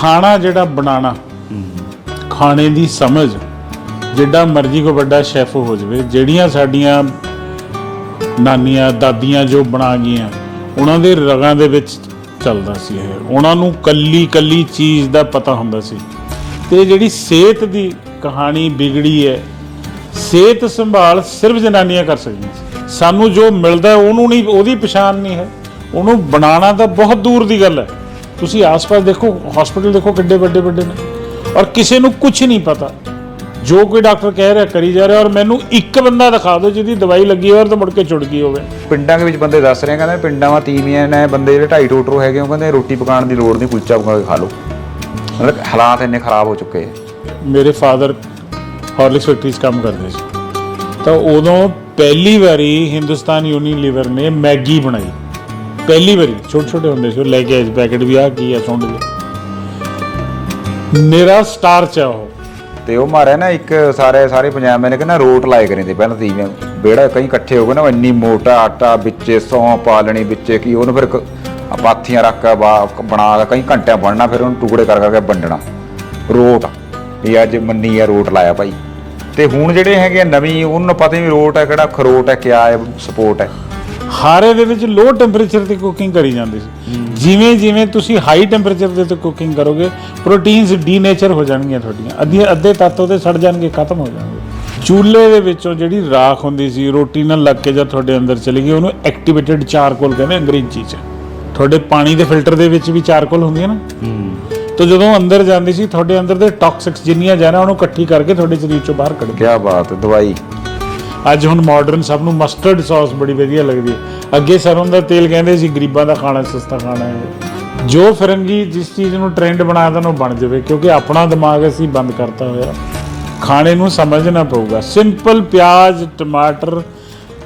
ਖਾਣਾ ਜਿਹੜਾ ਬਣਾਉਣਾ, ਖਾਣੇ ਦੀ ਸਮਝ, ਜਿੱਡਾ ਮਰਜ਼ੀ ਕੋ ਵੱਡਾ ਸ਼ੈਫ ਹੋ ਜਾਵੇ, ਜਿਹੜੀਆਂ ਸਾਡੀਆਂ ਨਾਨੀਆਂ, ਦਾਦੀਆਂ ਜੋ ਬਣਾ ਗਈਆਂ, ਉਹਨਾਂ ਦੇ ਰਗਾਂ ਦੇ ਵਿੱਚ ਚੱਲਦਾ ਸੀ ਇਹ। ਉਹਨਾਂ ਨੂੰ ਕੱਲੀ ਕੱਲੀ ਚੀਜ਼ ਦਾ ਪਤਾ ਹੁੰਦਾ ਸੀ। ਤੇ ਜਿਹੜੀ ਸਿਹਤ ਦੀ ਕਹਾਣੀ ਵਿਗੜੀ ਹੈ, ਸਿਹਤ ਸੰਭਾਲ ਸਿਰਫ ਜਨਾਨੀਆਂ ਕਰ ਸਕਦੀਆਂ ਸੀ। ਸਾਨੂੰ ਜੋ ਮਿਲਦਾ, ਉਹਨੂੰ ਨਹੀਂ, ਉਹਦੀ ਪਛਾਣ ਨਹੀਂ ਹੈ। ਉਹਨੂੰ ਬਣਾਉਣਾ ਤਾਂ ਬਹੁਤ ਦੂਰ ਦੀ ਗੱਲ ਹੈ। ਤੁਸੀਂ ਆਸ-ਪਾਸ ਦੇਖੋ ਹਸਪੀਟਲ ਦੇਖੋ ਕਿੱਡੇ ਵੱਡੇ ਵੱਡੇ ਨੇ। ਔਰ ਕਿਸੇ ਨੂੰ ਕੁਝ ਨਹੀਂ ਪਤਾ। ਜੋ ਕੋਈ ਡਾਕਟਰ ਕਹਿ ਰਿਹਾ ਕਰੀ ਜਾ ਰਿਹਾ ਔਰ ਮੈਨੂੰ ਇੱਕ ਬੰਦਾ ਦਿਖਾ ਦਿਓ ਜਿਹਦੀ ਦਵਾਈ ਲੱਗੀ ਹੋਵੇ ਔਰ ਤਾਂ ਮੁੜ ਕੇ ਛੁੱਟ ਗਈ ਹੋਵੇ। ਪਿੰਡਾਂ ਦੇ ਵਿੱਚ ਬੰਦੇ ਦੱਸ ਰਹੇ ਆ, ਕਹਿੰਦੇ ਪਿੰਡਾਂ ਵਾਂ ਤੀਵੀਆਂ ਨੇ ਬੰਦੇ ਜਿਹੜੇ ਢਾਈ ਟੋਟਰੋ ਹੈਗੇ ਉਹ ਕਹਿੰਦੇ ਰੋਟੀ ਪਕਾਉਣ ਦੀ ਲੋੜ ਨਹੀਂ ਕੁਲਚਾ ਪਕਾ ਕੇ ਖਾ ਲਓ। ਮਤਲਬ ਹਾਲਾਤ ਇੰਨੇ ਖਰਾਬ ਹੋ ਚੁੱਕੇ ਆ। ਮੇਰੇ ਫਾਦਰ ਹਾਰਲਿਕਸ ਫੈਕਟਰੀ 'ਚ ਕੰਮ ਕਰਦੇ ਸੀ। ਤਾਂ ਉਦੋਂ ਪਹਿਲੀ ਵਾਰੀ ਹਿੰਦੁਸਤਾਨ ਯੂਨੀਲੀਵਰ ਨੇ ਮੈਗੀ ਬਣਾਈ। ਪਹਿਲੀ ਵਾਰੀ ਛੋਟੇ ਛੋਟੇ ਹੁੰਦੇ ਸੀ, ਉਹ ਲੈ ਕੇ ਆਏ ਪੈਕੇਟ ਵੀ ਆ ਕੀ ਆ ਸੁਣ ਲਿਆ ਮੇਰਾ ਸਟਾਰਚ ਆ ਉਹ। ਤੇ ਉਹ ਮਾਰਿਆ ਨਾ ਇੱਕ ਸਾਰੇ ਸਾਰੇ ਪੰਜਾਬ ਮੈਨੇ ਕਹਿੰਦਾ ਰੋਟ ਲਾਏ ਕਰੇ ਤੇ ਪਹਿਲਾਂ ਤੀਵੀਆਂ ਬੇੜਾ ਕਈ ਇਕੱਠੇ ਹੋ ਗਏ ਨਾ ਇੰਨੀ ਮੋਟਾ ਆਟਾ ਵਿੱਚੇ, ਸੌਂ ਪਾ ਵਿੱਚੇ, ਕੀ ਉਹਨੂੰ ਫਿਰ ਪਾਥੀਆਂ ਰੱਖ ਕੇ ਬਣਾ ਕੇ ਕਈ ਘੰਟਿਆਂ ਬਣਨਾ, ਫਿਰ ਉਹਨੂੰ ਟੁਕੜੇ ਕਰ ਕਰਕੇ ਵੰਡਣਾ। ਰੋਟ ਇਹ ਅੱਜ ਮੰਨੀ ਆ ਰੋਟ ਲਾਇਆ ਭਾਈ। ਤੇ ਹੁਣ ਜਿਹੜੇ ਹੈਗੇ ਆ ਨਵੀਂ, ਉਹਨੂੰ ਪਤਾ ਹੀ ਨਹੀਂ ਰੋਟ ਹੈ ਕਿਹੜਾ, ਖਰੋਟ ਹੈ, ਕਿਆ ਹੈ ਸਪੋਰਟ ਹੈ। ਹਾਰੇ ਦੇ ਵਿੱਚ ਲੋ ਟੈਂਪਰੇਚਰ ਤੇ ਕੁਕਿੰਗ ਕਰੀ ਜਾਂਦੀ ਸੀ। ਜਿਵੇਂ ਜਿਵੇਂ ਤੁਸੀਂ ਹਾਈ ਟੈਂਪਰੇਚਰ ਦੇ ਤੇ ਕੁਕਿੰਗ ਕਰੋਗੇ ਪ੍ਰੋਟੀਨਸ ਡੀਨੇਚਰ ਹੋ ਜਾਣਗੀਆਂ ਤੁਹਾਡੀਆਂ। ਅੱਧੇ ਅੱਧੇ ਤੱਤ ਉਹਦੇ ਸੜ ਜਾਣਗੇ ਖਤਮ ਹੋ ਜਾਣਗੇ। ਚੂਲੇ ਦੇ ਵਿੱਚੋਂ ਜਿਹੜੀ ਰਾਖ ਹੁੰਦੀ ਸੀ ਰੋਟੀ ਨਾਲ ਲੱਗ ਕੇ ਜਦ ਤੁਹਾਡੇ ਅੰਦਰ ਚਲੀ ਗਈ ਉਹਨੂੰ ਐਕਟੀਵੇਟਡ ਚਾਰਕੋਲ ਕਹਿੰਦੇ ਅੰਗਰੇਜ਼ੀ ਚ। ਤੁਹਾਡੇ ਪਾਣੀ ਦੇ ਫਿਲਟਰ ਦੇ ਵਿੱਚ ਵੀ ਚਾਰਕੋਲ ਹੁੰਦੀ ਹੈ ਨਾ? ਤਾਂ ਜਦੋਂ ਅੰਦਰ ਜਾਂਦੀ ਸੀ ਤੁਹਾਡੇ ਅੰਦਰ ਦੇ ਟੌਕਸਿਕਸ ਜਿੰਨੀਆਂ ਜਾਣਾ ਉਹਨੂੰ ਇਕੱਠੀ ਕਰਕੇ ਤੁਹਾਡੇ ਸਰੀਰ ਚੋਂ ਬਾਹਰ ਕੱਢ ਕਿਆ ਬਾਤ ਹੈ, ਦਵਾਈ। ਅੱਜ ਹੁਣ ਮਾਡਰਨ ਸਭ ਨੂੰ ਮਸਟਰਡ ਸੌਸ ਬੜੀ ਵਧੀਆ ਲੱਗਦੀ ਹੈ। ਅੱਗੇ ਸਰੋਂ ਦਾ ਤੇਲ ਕਹਿੰਦੇ ਸੀ, ਗਰੀਬਾਂ ਦਾ ਖਾਣਾ, ਸਸਤਾ ਖਾਣਾ ਹੈ। ਜੋ ਫਿਰੰਗੀ ਜਿਸ ਚੀਜ਼ ਨੂੰ ਟ੍ਰੈਂਡ ਬਣਾ ਦੇਣ, ਉਹ ਬਣ ਜਾਵੇ, ਕਿਉਂਕਿ ਆਪਣਾ ਦਿਮਾਗ ਅਸੀਂ ਬੰਦ ਕਰਤਾ ਹੋਇਆ। ਖਾਣੇ ਨੂੰ ਸਮਝਣਾ ਪਊਗਾ। ਸਿੰਪਲ ਪਿਆਜ਼, ਟਮਾਟਰ,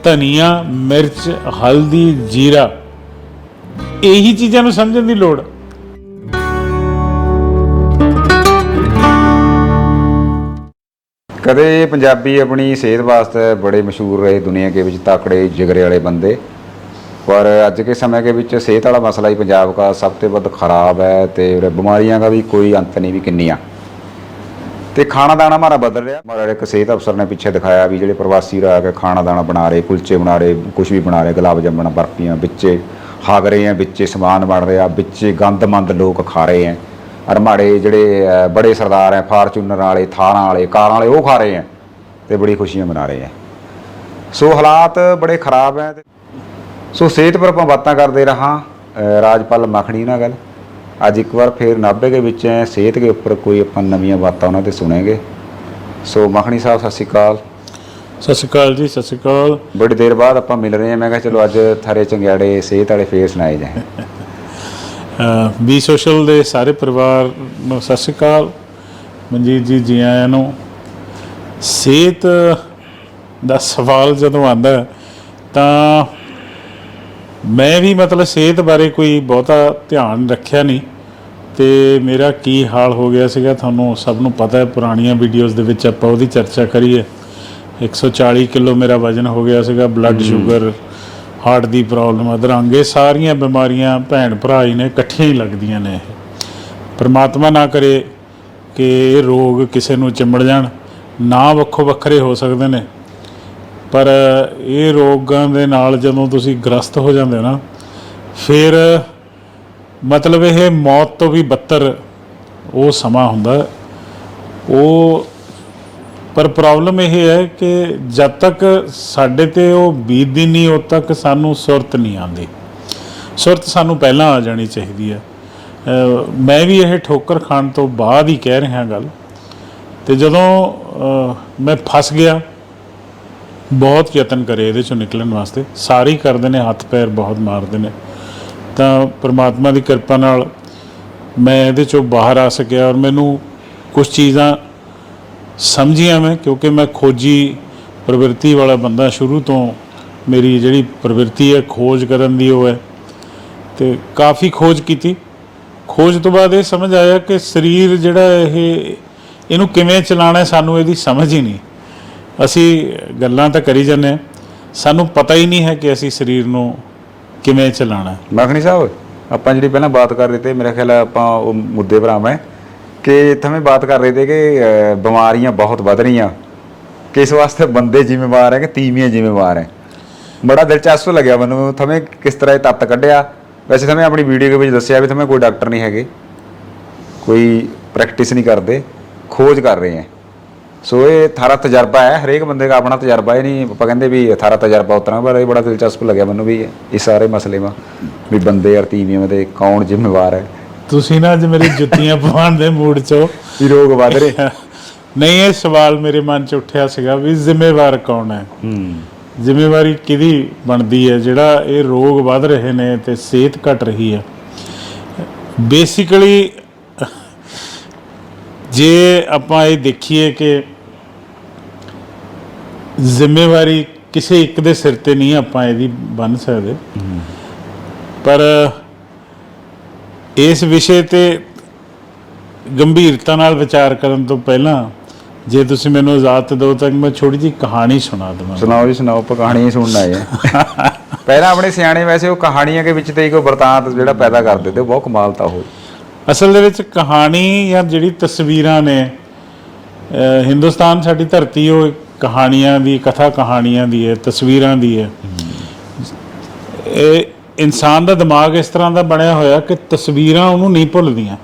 ਧਨੀਆ, ਮਿਰਚ, ਹਲਦੀ, ਜੀਰਾ। ਇਹੀ ਚੀਜ਼ਾਂ ਨੂੰ ਸਮਝਣ ਦੀ ਲੋੜ। ਕਦੇ ਪੰਜਾਬੀ ਆਪਣੀ ਸਿਹਤ ਵਾਸਤੇ ਬੜੇ ਮਸ਼ਹੂਰ ਰਹੇ ਦੁਨੀਆ ਦੇ ਵਿੱਚ ਤਾਕੜੇ, ਜਿਗਰੇ ਵਾਲੇ ਬੰਦੇ। ਪਰ ਅੱਜ ਕੇ ਸਮੇਂ ਦੇ ਵਿੱਚ ਸਿਹਤ ਵਾਲਾ ਮਸਲਾ ਹੀ ਪੰਜਾਬ ਦਾ ਸਭ ਤੋਂ ਵੱਧ ਖਰਾਬ ਹੈ ਤੇ ਬਿਮਾਰੀਆਂ ਦਾ ਵੀ ਕੋਈ ਅੰਤ ਨਹੀਂ ਵੀ ਕਿੰਨੀਆਂ। ਤੇ ਖਾਣਾ ਦਾਣਾ ਮਾਰਾ ਬਦਲ ਰਿਹਾ। ਮਾਰਾ ਇੱਕ ਸਿਹਤ ਅਫਸਰ ਨੇ ਪਿੱਛੇ ਦਿਖਾਇਆ ਵੀ ਜਿਹੜੇ ਪ੍ਰਵਾਸੀ ਰਾ ਕੇ ਖਾਣਾ ਦਾਣਾ ਬਣਾ ਰਹੇ, ਕੁਲਚੇ ਬਣਾ ਰਹੇ ਕੁਝ ਵੀ ਬਣਾ ਰਹੇ, ਗੁਲਾਬ ਜਾਮਣ, ਬਰਫੀਆਂ ਵਿੱਚੇ ਹਾਗ ਰਹੇ ਆ, ਵਿੱਚੇ ਸਮਾਨ ਬਣ ਰਿਹਾ ਵਿੱਚੇ ਗੰਦਮੰਦ ਲੋਕ ਖਾ ਰਹੇ ਆ। ਅਰ ਮਾੜੇ ਜਿਹੜੇ ਬੜੇ ਸਰਦਾਰ ਆ ਫਾਰਚੂਨਰ ਵਾਲੇ ਥਾਰਾਂ ਵਾਲੇ ਕਾਰਾਂ ਵਾਲੇ ਉਹ ਖਾ ਰਹੇ ਆ ਤੇ ਬੜੀ ਖੁਸ਼ੀਆਂ ਮਨਾ ਰਹੇ ਆ ਸੋ ਹਾਲਾਤ ਬੜੇ ਖਰਾਬ ਤੇ ਸੋ ਸਿਹਤ ਪਰ ਆਪਾਂ ਬਾਤਾਂ ਕਰਦੇ ਰਹਾ ਰਾਜਪਾਲ ਮੱਖਣੀ ਨਾਲ ਗੱਲ। ਅੱਜ ਇੱਕ ਵਾਰ ਫੇਰ ਨਾਭੇ ਦੇ ਵਿੱਚ ਹੈ ਸਿਹਤ ਦੇ ਉੱਪਰ ਕੋਈ ਆਪਾਂ ਨਵੀਆਂ ਬਾਤਾਂ ਉਹਨਾਂ ਤੇ ਸੁਣਾਂਗੇ। ਸੋ ਮੱਖਣੀ ਸਾਹਿਬ ਸਤਿ ਸ਼੍ਰੀ ਅਕਾਲ। ਸਤਿ ਸ਼੍ਰੀ ਅਕਾਲ ਜੀ ਸਤਿ ਸ਼੍ਰੀ ਅਕਾਲ। ਬੜੀ ਦੇਰ ਬਾਅਦ ਆਪਾਂ ਮਿਲ ਰਹੇ ਹਾਂ ਮੈਂ ਕਿਹਾ ਚਲੋ ਅੱਜ ਥਾਰੇ ਚੰਗਿਆੜੇ ਸਿਹਤ ਵਾਲੇ ਫੇਰ ਸੁਣਾਏ ਜਾਏ ਬੀ ਸੋਸ਼ਲ ਦੇ ਸਾਰੇ ਪਰਿਵਾਰ ਨੂੰ ਸਤਿ ਸ਼੍ਰੀ ਅਕਾਲ। ਮਨਜੀਤ ਜੀ ਜੀ ਆਇਆਂ ਨੂੰ। ਸਿਹਤ ਦਾ ਸਵਾਲ ਜਦੋਂ ਆਉਂਦਾ ਤਾਂ ਮੈਂ ਵੀ ਮਤਲਬ ਸਿਹਤ ਬਾਰੇ ਕੋਈ ਬਹੁਤਾ ਧਿਆਨ ਰੱਖਿਆ ਨਹੀਂ। ਤੇ ਮੇਰਾ ਕੀ ਹਾਲ ਹੋ ਗਿਆ ਸੀਗਾ ਤੁਹਾਨੂੰ ਸਭ ਨੂੰ ਪਤਾ ਹੈ ਪੁਰਾਣੀਆਂ ਵੀਡੀਓਜ਼ ਦੇ ਵਿੱਚ ਆਪਾਂ ਉਹਦੀ ਚਰਚਾ ਕਰੀਏ। 140 ਕਿਲੋ ਮੇਰਾ ਵਜ਼ਨ ਹੋ ਗਿਆ ਸੀਗਾ ਬਲੱਡ ਸ਼ੂਗਰ ਹਾਰਟ ਦੀ ਪ੍ਰੋਬਲਮ ਅਧਰੰਗ ਇਹ ਸਾਰੀਆਂ ਬਿਮਾਰੀਆਂ ਭੈਣ ਭਰਾ ਹੀ ਨੇ ਇਕੱਠੀਆਂ ਹੀ ਲੱਗਦੀਆਂ ਨੇ ਇਹ। ਪਰਮਾਤਮਾ ਨਾ ਕਰੇ ਕਿ ਇਹ ਰੋਗ ਕਿਸੇ ਨੂੰ ਚਿੰਬੜ ਜਾਣ, ਨਾ ਵੱਖੋ ਵੱਖਰੇ ਹੋ ਸਕਦੇ ਨੇ। ਪਰ ਇਹ ਰੋਗਾਂ ਦੇ ਨਾਲ ਜਦੋਂ ਤੁਸੀਂ ਗ੍ਰਸਤ ਹੋ ਜਾਂਦੇ ਹੋ ਨਾ, ਫਿਰ ਮਤਲਬ ਇਹ ਮੌਤ ਤੋਂ ਵੀ ਬੱਤਰ ਉਹ ਸਮਾਂ ਹੁੰਦਾ। ਉਹ ਪਰ ਪ੍ਰੋਬਲਮ ਇਹ ਹੈ ਕਿ ਜਦ ਤੱਕ ਸਾਡੇ ਤੇ ਉਹ ਬੀਤਦੀ ਨਹੀਂ, ਉਦ ਤੱਕ ਸਾਨੂੰ ਸੁਰਤ ਨਹੀਂ ਆਉਂਦੀ। ਸੁਰਤ ਸਾਨੂੰ ਪਹਿਲਾਂ ਆ ਜਾਣੀ ਚਾਹੀਦੀ ਹੈ। ਮੈਂ ਵੀ ਇਹ ਠੋਕਰ ਖਾਣ ਤੋਂ ਬਾਅਦ ਹੀ ਕਹਿ ਰਿਹਾ ਗੱਲ। ਤੇ ਜਦੋਂ ਮੈਂ ਫਸ ਗਿਆ, ਬਹੁਤ ਯਤਨ ਕਰੇ ਇਹਦੇ ਚੋਂ ਨਿਕਲਣ ਵਾਸਤੇ। ਸਾਰੇ ਹੀ ਕਰਦੇ ਨੇ, ਹੱਥ ਪੈਰ ਬਹੁਤ ਮਾਰਦੇ ਨੇ। ਤਾਂ ਪ੍ਰਮਾਤਮਾ ਦੀ ਕਿਰਪਾ ਨਾਲ ਮੈਂ ਇਹਦੇ ਚੋਂ ਬਾਹਰ ਆ ਸਕਿਆ ਔਰ ਮੈਨੂੰ ਕੁਝ ਚੀਜ਼ਾਂ ਸਮਝੀਆਂ ਮੈਂ, ਕਿਉਂਕਿ ਮੈਂ ਖੋਜੀ ਪ੍ਰਵਿਰਤੀ ਵਾਲਾ ਬੰਦਾ ਸ਼ੁਰੂ ਤੋਂ। ਮੇਰੀ ਜਿਹੜੀ ਪ੍ਰਵਿਰਤੀ ਹੈ, ਖੋਜ ਕਰਨ ਦੀ ਉਹ ਹੈ। ਤੇ ਕਾਫੀ ਖੋਜ ਕੀਤੀ। ਖੋਜ ਤੋਂ ਬਾਅਦ ਇਹ ਸਮਝ ਆਇਆ ਕਿ ਸਰੀਰ ਜਿਹੜਾ ਇਹ ਇਹਨੂੰ ਕਿਵੇਂ ਚਲਾਉਣਾ ਹੈ, ਸਾਨੂੰ ਇਹਦੀ ਸਮਝ ਹੀ ਨਹੀਂ। ਅਸੀਂ ਗੱਲਾਂ ਤਾਂ ਕਰੀ ਜਾਂਦੇ ਹਾਂ। ਸਾਨੂੰ ਪਤਾ ਹੀ ਨਹੀਂ ਹੈ ਕਿ ਅਸੀਂ ਸਰੀਰ ਨੂੰ ਕਿਵੇਂ ਚਲਾਉਣਾ ਹੈ। ਮੱਖਣੀ ਸਾਹਿਬ ਆਪਾਂ ਜਿਹੜੀ ਪਹਿਲਾਂ ਬਾਤ ਕਰ ਰਹੇ ਤੇ ਮੇਰੇ ਖਿਆਲ ਆਪਾਂ ਉਹ ਮੁੱਦੇ ਪਰ ਆਵਾਂ ਕਿ ਥਵੇਂ ਬਾਤ ਕਰ ਰਹੇ ਤੇ ਕਿ ਬਿਮਾਰੀਆਂ ਬਹੁਤ ਵੱਧ ਰਹੀਆਂ। ਕਿਸ ਵਾਸਤੇ ਬੰਦੇ ਜ਼ਿੰਮੇਵਾਰ ਹੈ ਕਿ ਤੀਵੀਆਂ ਜ਼ਿੰਮੇਵਾਰ ਹੈ। ਬੜਾ ਦਿਲਚਸਪ ਲੱਗਿਆ ਮੈਨੂੰ ਥਵੇਂ ਕਿਸ ਤਰ੍ਹਾਂ ਇਹ ਤੱਤ ਕੱਢਿਆ। ਵੈਸੇ ਥਵੇਂ ਆਪਣੀ ਵੀਡੀਓ ਦੇ ਵਿੱਚ ਦੱਸਿਆ ਵੀ ਥਵੇਂ ਕੋਈ ਡਾਕਟਰ ਨਹੀਂ ਹੈਗੇ। ਕੋਈ ਪ੍ਰੈਕਟਿਸ ਨਹੀਂ ਕਰਦੇ। ਖੋਜ ਕਰ ਰਹੇ ਹੈ। ਸੋ ਇਹ ਥਾਰਾ ਤਜਰਬਾ ਹੈ। ਹਰੇਕ ਬੰਦੇ ਦਾ ਆਪਣਾ ਤਜਰਬਾ ਹੈ। ਨਹੀਂ ਆਪਾਂ ਕਹਿੰਦੇ ਵੀ ਥਾਰਾ ਤਜਰਬਾ ਉਤਰਾ ਪਰ ਇਹ ਬੜਾ ਦਿਲਚਸਪ ਲੱਗਿਆ ਮੈਨੂੰ ਵੀ ਇਸ ਸਾਰੇ ਮਸਲੇ ਮਾ ਵੀ ਬੰਦੇ ਔਰ ਤੀਵੀਆਂ ਦੇ ਕੌਣ ਜ਼ਿੰਮੇਵਾਰ ਹੈ। ਤੁਸੀਂ ਨਾ ਅੱਜ ਮੇਰੀ ਜੁੱਤੀਆਂ ਪਵਾਉਣ ਦੇ ਮੂਡ 'ਚ ਵੀ ਰੋਗ ਵੱਧ ਰਹੇ ਨਹੀਂ ਇਹ ਸਵਾਲ ਮੇਰੇ ਮਨ 'ਚ ਉੱਠਿਆ ਸੀਗਾ ਵੀ ਜ਼ਿੰਮੇਵਾਰ ਕੌਣ ਹੈ? ਹੂੰ। ਜ਼ਿੰਮੇਵਾਰੀ ਕਿਹਦੀ ਬਣਦੀ ਹੈ? ਜਿਹੜਾ ਇਹ ਰੋਗ ਵੱਧ ਰਹੇ ਨੇ ਤੇ ਸਿਹਤ ਘਟ ਰਹੀ ਹੈ। ਬੇਸਿਕਲੀ ਜੇ ਆਪਾਂ ਇਹ ਦੇਖੀਏ ਕਿ ਜ਼ਿੰਮੇਵਾਰੀ ਕਿਸੇ ਇੱਕ ਦੇ ਸਿਰ ਤੇ ਨਹੀਂ ਆਪਾਂ ਇਹਦੀ ਬਣ ਸਕਦੇ। ਪਰ ਇਸ ਵਿਸ਼ੇ ਤੇ ਗੰਭੀਰਤਾ ਨਾਲ ਵਿਚਾਰ ਕਰਨ ਤੋਂ ਪਹਿਲਾਂ ਜੇ ਤੁਸੀਂ ਮੈਨੂੰ ਇਜਾਜ਼ਤ ਦਿਓ ਤਾਂ ਮੈਂ ਛੋਟੀ ਜਿਹੀ ਕਹਾਣੀ ਸੁਣਾ ਦਵਾਂ ਸੁਣਾਓ ਜੀ ਸੁਣਾਓ ਆਪਾਂ ਕਹਾਣੀਆਂ ਸੁਣਨ ਆਏ ਆ ਪਹਿਲਾਂ ਆਪਣੇ ਸਿਆਣੇ ਵੈਸੇ ਉਹ ਕਹਾਣੀਆਂ ਦੇ ਵਿੱਚ ਤੇ ਇੱਕ ਵਰਤਾਂਤ ਜਿਹੜਾ ਪੈਦਾ ਕਰਦੇ ਤੇ ਉਹ ਬਹੁਤ ਕਮਾਲ ਤਾਂ ਉਹ। ਅਸਲ ਦੇ ਵਿੱਚ ਕਹਾਣੀ ਜਾਂ ਜਿਹੜੀ ਤਸਵੀਰਾਂ ਨੇ ਹਿੰਦੁਸਤਾਨ ਸਾਡੀ ਧਰਤੀ ਉਹ ਕਹਾਣੀਆਂ ਦੀ ਕਥਾ ਕਹਾਣੀਆਂ ਦੀ ਹੈ ਤਸਵੀਰਾਂ ਦੀ ਹੈ। ਇਹ ਇਨਸਾਨ ਦਾ ਦਿਮਾਗ ਇਸ ਤਰ੍ਹਾਂ ਦਾ ਬਣਿਆ ਹੋਇਆ ਕਿ ਤਸਵੀਰਾਂ ਉਹਨੂੰ ਨਹੀਂ ਭੁੱਲਦੀਆਂ।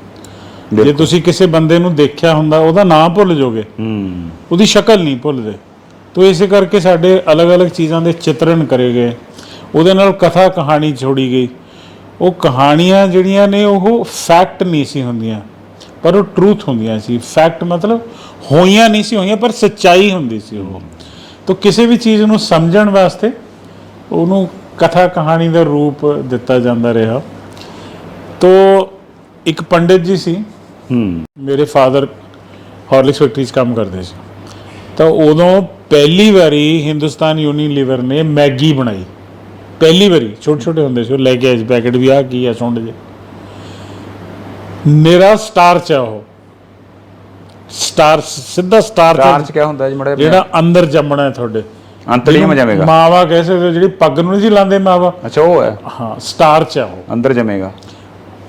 ਜੇ। ਤੁਸੀਂ ਕਿਸੇ ਬੰਦੇ ਨੂੰ ਦੇਖਿਆ ਹੁੰਦਾ ਉਹਦਾ ਨਾਮ ਭੁੱਲ ਜਾਓਗੇ। ਹੂੰ। ਉਹਦੀ ਸ਼ਕਲ ਨਹੀਂ ਭੁੱਲਦੇ। ਤੋ ਇਸੇ ਕਰਕੇ ਸਾਡੇ ਅਲੱਗ-ਅਲੱਗ ਚੀਜ਼ਾਂ ਦੇ ਚਿੱਤਰਣ ਕਰੇ ਗਏ। ਉਹਦੇ ਨਾਲ ਕਥਾ ਕਹਾਣੀ ਜੋੜੀ ਗਈ। ਉਹ ਕਹਾਣੀਆਂ ਜਿਹੜੀਆਂ ਨੇ ਉਹ ਫੈਕਟ ਨਹੀਂ ਸੀ ਹੁੰਦੀਆਂ। ਪਰ ਉਹ ਟਰੂਥ ਹੁੰਦੀਆਂ ਸੀ। ਫੈਕਟ ਮਤਲਬ ਹੋਈਆਂ ਨਹੀਂ ਸੀ ਹੋਈਆਂ ਪਰ ਸੱਚਾਈ ਹੁੰਦੀ ਸੀ ਉਹ। ਤੋ ਕਿਸੇ ਵੀ ਚੀਜ਼ ਨੂੰ ਸਮਝਣ ਵਾਸਤੇ ਉਹਨੂੰ ਕਥਾ ਕਹਾਣੀ ਦਾ ਰੂਪ ਦਿੱਤਾ ਜਾਂਦਾ ਰਿਹਾ। ਤੋ ਇੱਕ ਪੰਡਿਤ ਜੀ ਸੀ। ਹੂੰ। ਮੇਰੇ ਫਾਦਰ ਹਾਰਲਿਕਸ ਫੈਕਟਰੀ 'ਚ ਕੰਮ ਕਰਦੇ ਸੀ। ਤਾਂ ਉਦੋਂ ਪਹਿਲੀ ਵਾਰੀ ਹਿੰਦੁਸਤਾਨ ਯੂਨੀਲੀਵਰ ਨੇ ਮੈਗੀ ਬਣਾਈ। ਪਹਿਲੀ ਵਾਰੀ ਛੋਟੇ ਛੋਟੇ ਹੁੰਦੇ ਸੀ ਉਹ ਲੈ ਕੇ ਆਏ ਪੈਕੇਟ ਵੀ ਆ ਕੀ ਆ ਸੁੰਡ ਜੇ। ਮੇਰਾ ਸਟਾਰਚ ਆ ਉਹ। ਸਟਾਰ ਸਿੱਧਾ ਸਟਾਰਚ ਚਾਰਜ ਕਿਆ ਹੁੰਦਾ ਜੀ ਮੜੇ ਜਿਹੜਾ ਅੰਦਰ ਜੰਮਣਾ ਹੈ ਤੁਹਾਡੇ। ਅੰਤਲੀ ਜਿਹਨੂੰ ਜਮੇਗਾ। ਮਾਵਾ ਕਹਿ ਸਕਦੇ ਜਿਹੜੀ ਪੱਗ ਨੂੰ ਨਹੀਂ ਸੀ ਲਾਉਂਦੇ ਮਾਵਾ। ਅੱਛਾ ਉਹ ਹੈ। ਹਾਂ ਸਟਾਰਚ ਆ ਉਹ। ਅੰਦਰ ਜਮੇਗਾ।